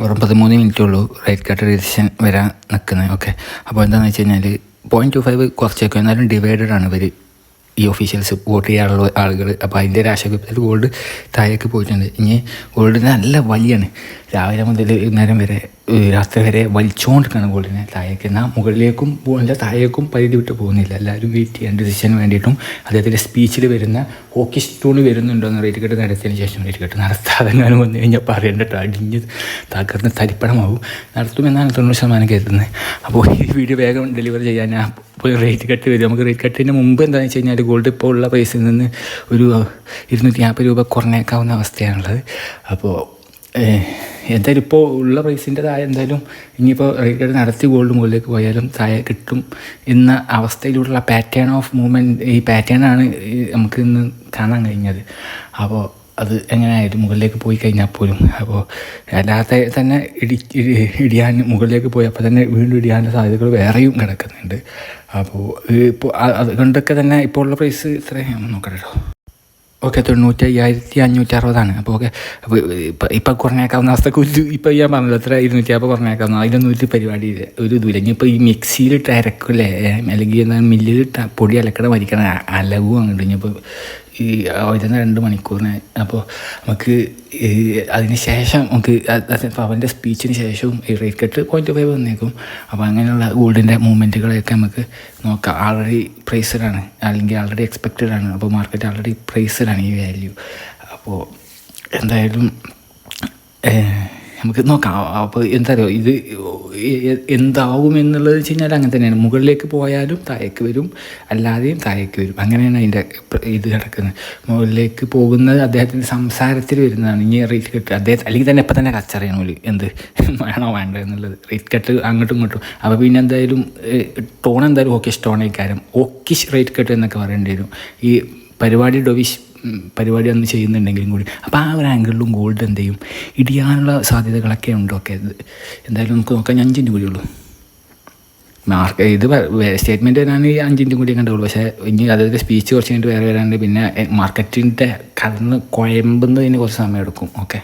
വെറും പതിമൂന്ന് മിനിറ്റേ ഉള്ളൂ. റൈറ്റ് കട്ട് ഡിസിഷൻ വരാൻ നിൽക്കുന്നത് ഓക്കെ അപ്പോൾ എന്താണെന്ന് വെച്ച് കഴിഞ്ഞാൽ പോയിന്റ് ടു ഫൈവ് കുറച്ചൊക്കെ എന്നാലും ഡിവൈഡഡ് ആണ് ഇവർ ഈ ഒഫീഷ്യൽസ് വോട്ട് ചെയ്യാനുള്ള ആളുകൾ അപ്പോൾ അതിന്റെ രാഷ്ട്രീയത്തിൽ ഗോൾഡ് താഴേക്ക് പോയിട്ടുണ്ട്. ഇനി ഗോൾഡിന് നല്ല വലിയാണ്. രാവിലെ മുതൽ നേരം വരെ രാത്രി വരെ വലിച്ചുകൊണ്ടിരിക്കുകയാണ് ഗോളിനെ താഴേക്ക്. എന്നാൽ മുകളിലേക്കും പോകുന്നില്ല താഴേക്കും പരിധി വിട്ട് പോകുന്നില്ല. എല്ലാവരും വെയിറ്റ് ചെയ്യാൻ ഡിസിഷന് വേണ്ടിയിട്ടും അദ്ദേഹത്തിന്റെ സ്പീച്ചിൽ വരുന്ന ഹോക്കി സ്റ്റൂണ് വരുന്നുണ്ടോ എന്ന് റേറ്റ് കെട്ട് നടത്തിയതിന് ശേഷം റേറ്റ് കെട്ട് നടത്താതെങ്ങാനും വന്നു കഴിഞ്ഞാൽ പറയേണ്ട കേട്ടോ അടിഞ്ഞ് തകർന്ന് തരിപ്പണമാവും. നടത്തുമെന്നാണ് തൊണ്ണൂറ് ശതമാനം കരുതുന്നത് അപ്പോൾ ഈ വീഡിയോ വേഗം ഡെലിവറി ചെയ്യാൻ അപ്പോൾ റേറ്റ് കട്ട് വരും. നമുക്ക് റേറ്റ് കട്ടിന്റെ മുമ്പ് എന്താണെന്ന് വെച്ച് കഴിഞ്ഞാൽ ഗോൾഡ് ഇപ്പോൾ ഉള്ള പൈസയിൽ നിന്ന് ഒരു ഇരുന്നൂറ്റി നാൽപ്പത് രൂപ കുറഞ്ഞേക്കാവുന്ന അവസ്ഥയാണുള്ളത്. അപ്പോൾ എന്തായാലും ഇപ്പോൾ ഉള്ള പ്രൈസിന്റെ താഴെ എന്തായാലും ഇനിയിപ്പോൾ റേറ്റ് നടത്തി ഗോൾഡ് മുകളിലേക്ക് പോയാലും താഴെ കിട്ടും എന്ന അവസ്ഥയിലൂടെയുള്ള പാറ്റേൺ ഓഫ് മൂവ്മെന്റ് ഈ പാറ്റേണാണ് നമുക്ക് ഇന്ന് കാണാൻ കഴിഞ്ഞത്. അപ്പോൾ അത് എങ്ങനെയായാലും മുകളിലേക്ക് പോയി കഴിഞ്ഞാൽ പോലും അപ്പോൾ അല്ലാതെ തന്നെ ഇടി ഇടി- ഇടിയാൻ മുകളിലേക്ക് പോയി അപ്പോൾ തന്നെ വീണ്ടും ഇടിയാനുള്ള സാധ്യതകൾ വേറെയും കിടക്കുന്നുണ്ട്. അപ്പോൾ ഇപ്പോൾ അതുകൊണ്ടൊക്കെ തന്നെ ഇപ്പോൾ ഉള്ള പ്രൈസ് ഇത്രയും നോക്കണം കേട്ടോ ഓക്കെ തൊണ്ണൂറ്റി അയ്യായിരത്തി അഞ്ഞൂറ്റി അറുപതാണ്. അപ്പോൾ ഓക്കെ അപ്പോൾ ഇപ്പം ഇപ്പം കുറഞ്ഞേക്കാവുന്ന അവസ്ഥ ഒരു ഇപ്പം ഞാൻ പറഞ്ഞല്ലോ എത്ര? ഇരുന്നൂറ്റി അപ്പോൾ കുറഞ്ഞേക്കാവുന്ന അതിനൊന്നും ഒരു പരിപാടി ഇല്ല. ഒരു ഇതുമില്ല ഇനിയിപ്പോൾ ഈ മിക്സിയിലിട്ട് അരക്കില്ലേ അല്ലെങ്കിൽ മില്ലിൽ മില്ലിലിട്ട് പൊടി അലക്കട മരിക്കണ അലവും അങ്ങോട്ട് ഇനിയിപ്പോൾ ഈ വരുന്ന രണ്ട് മണിക്കൂറിന് അപ്പോൾ നമുക്ക് അതിന് ശേഷം നമുക്ക് അപ്പോൾ അവന്റെ സ്പീച്ചിന് ശേഷവും ഈ റേറ്റ് കട്ട് പോയിന്റ് ഫൈവ് വന്നേക്കും. അപ്പോൾ അങ്ങനെയുള്ള ഗോൾഡിന്റെ മൂവ്മെന്റുകളെയൊക്കെ നമുക്ക് നോക്കാം. ആൾറെഡി പ്രൈസഡാണ് അല്ലെങ്കിൽ ആൾറെഡി എക്സ്പെക്റ്റഡ് ആണ്. അപ്പോൾ മാർക്കറ്റ് ആൾറെഡി പ്രൈസഡാണ് ഈ വാല്യൂ അപ്പോൾ എന്തായാലും നമുക്ക് നോക്കാം. അപ്പോൾ എന്താ പറയുക ഇത് എന്താവും എന്നുള്ളത് വെച്ച് കഴിഞ്ഞാൽ അങ്ങനെ തന്നെയാണ്. മുകളിലേക്ക് പോയാലും താഴേക്ക് വരും അല്ലാതെയും താഴേക്ക് വരും. അങ്ങനെയാണ് അതിന്റെ ഇത് കിടക്കുന്നത് മുകളിലേക്ക് പോകുന്നത് അദ്ദേഹത്തിന്റെ സംസാരത്തിൽ വരുന്നതാണ്. ഇനി റേറ്റ് കട്ട് അദ്ദേഹം അല്ലെങ്കിൽ തന്നെ ഇപ്പം തന്നെ കച്ചറിയണോ ഒരു എന്ത് വേണോ വേണ്ട എന്നുള്ളത്. റേറ്റ് കട്ട് അങ്ങോട്ടും ഇങ്ങോട്ടും. അപ്പോൾ പിന്നെ എന്തായാലും ടോൺ എന്തായാലും ഓക്കിഷ് ടോണേക്കാരം ഓക്കിഷ് റേറ്റ് കട്ട് എന്നൊക്കെ പറയേണ്ടി വരും. ഈ പരിപാടി ഡൊവിഷ് പരിപാടി അന്ന് ചെയ്യുന്നുണ്ടെങ്കിലും കൂടി. അപ്പോൾ ആ ഒരു ആംഗിളിലും ഗോൾഡ് എന്ത് ചെയ്യും? ഇടിയാനുള്ള സാധ്യതകളൊക്കെ ഉണ്ടോ? ഒക്കെ എന്തായാലും നമുക്ക് നോക്കാം. അഞ്ചിന്റെ കൂടിയുള്ളൂ മാർക്ക് ഇത് സ്റ്റേറ്റ്മെന്റ് വരാൻ ഈ അഞ്ചിന്റെ കൂടി കണ്ടുള്ളൂ പക്ഷേ ഇനി അതായത് സ്പീച്ച് കുറച്ച് കഴിഞ്ഞിട്ട് വേറെ വരാണ്ട് പിന്നെ മാർക്കറ്റിന്റെ കടന്ന് കുഴമ്പുന്നതിന് കുറച്ച് സമയം എടുക്കും. ഓക്കെ